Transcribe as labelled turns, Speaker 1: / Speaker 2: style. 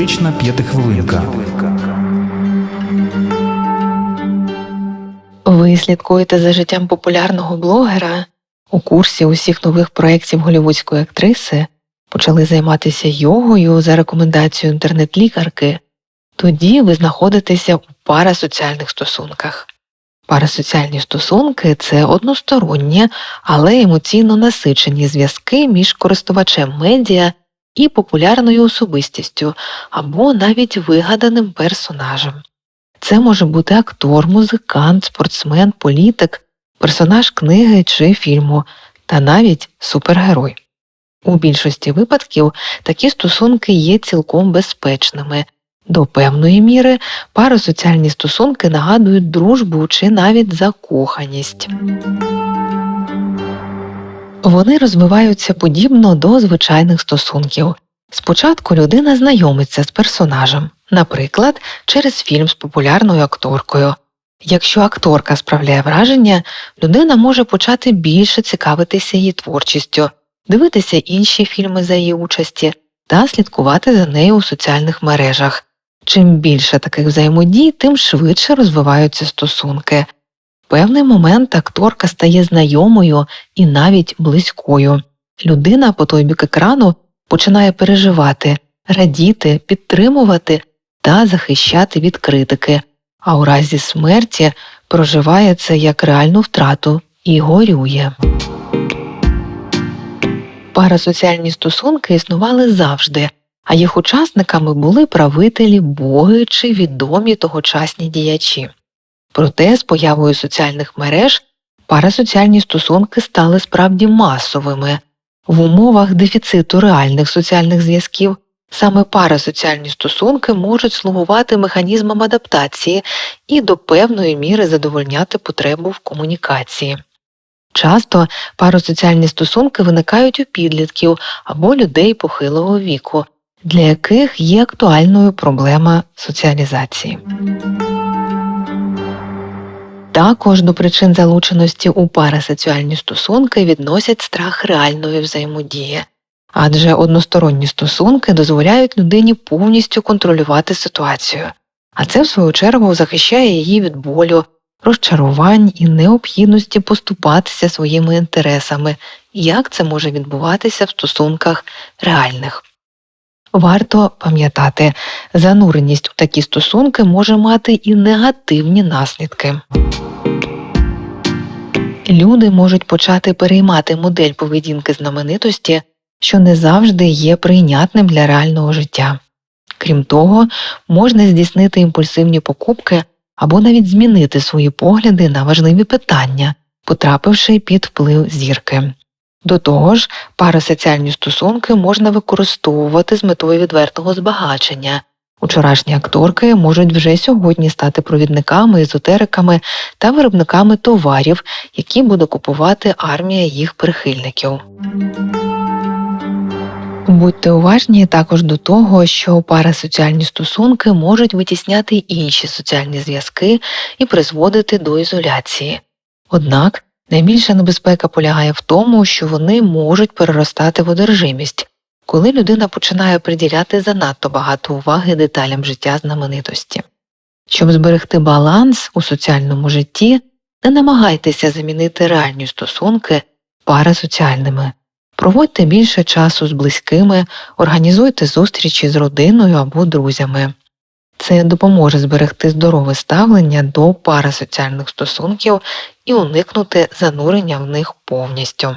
Speaker 1: Психотерапевтична п'ятихвилинка.
Speaker 2: Ви слідкуєте за життям популярного блогера у курсі усіх нових проєктів голівудської актриси, почали займатися йогою за рекомендацією інтернет-лікарки, тоді ви знаходитеся у парасоціальних стосунках. Парасоціальні стосунки це односторонні, але емоційно насичені зв'язки між користувачем медіа і популярною особистістю або навіть вигаданим персонажем. Це може бути актор, музикант, спортсмен, політик, персонаж книги чи фільму, та навіть супергерой. У більшості випадків такі стосунки є цілком безпечними. До певної міри парасоціальні стосунки нагадують дружбу чи навіть закоханість. Вони розвиваються подібно до звичайних стосунків. Спочатку людина знайомиться з персонажем, наприклад, через фільм з популярною акторкою. Якщо акторка справляє враження, людина може почати більше цікавитися її творчістю, дивитися інші фільми за її участі та слідкувати за нею у соціальних мережах. Чим більше таких взаємодій, тим швидше розвиваються стосунки. Певний момент акторка стає знайомою і навіть близькою. Людина по той бік екрану починає переживати, радіти, підтримувати та захищати від критики, а у разі смерті проживає це як реальну втрату і горює. Парасоціальні стосунки існували завжди, а їх учасниками були правителі, боги чи відомі тогочасні діячі. Проте з появою соціальних мереж парасоціальні стосунки стали справді масовими. В умовах дефіциту реальних соціальних зв'язків саме парасоціальні стосунки можуть слугувати механізмом адаптації і до певної міри задовольняти потребу в комунікації. Часто парасоціальні стосунки виникають у підлітків або людей похилого віку, для яких є актуальною проблема соціалізації. Також до причин залученості у парасоціальні стосунки відносять страх реальної взаємодії, адже односторонні стосунки дозволяють людині повністю контролювати ситуацію, а це в свою чергу захищає її від болю, розчарувань і необхідності поступатися своїми інтересами, як це може відбуватися в стосунках реальних. Варто пам'ятати, зануреність у такі стосунки може мати і негативні наслідки. Люди можуть почати переймати модель поведінки знаменитості, що не завжди є прийнятним для реального життя. Крім того, можна здійснити імпульсивні покупки або навіть змінити свої погляди на важливі питання, потрапивши під вплив зірки. До того ж, парасоціальні стосунки можна використовувати з метою відвертого збагачення. Учорашні акторки можуть вже сьогодні стати провідниками, езотериками та виробниками товарів, які буде купувати армія їх прихильників. Будьте уважні також до того, що парасоціальні стосунки можуть витісняти інші соціальні зв'язки і призводити до ізоляції. Однак найбільша небезпека полягає в тому, що вони можуть переростати в одержимість, коли людина починає приділяти занадто багато уваги деталям життя знаменитості. Щоб зберегти баланс у соціальному житті, не намагайтеся замінити реальні стосунки парасоціальними. Проводьте більше часу з близькими, організуйте зустрічі з родиною або друзями. Це допоможе зберегти здорове ставлення до парасоціальних стосунків і уникнути занурення в них повністю.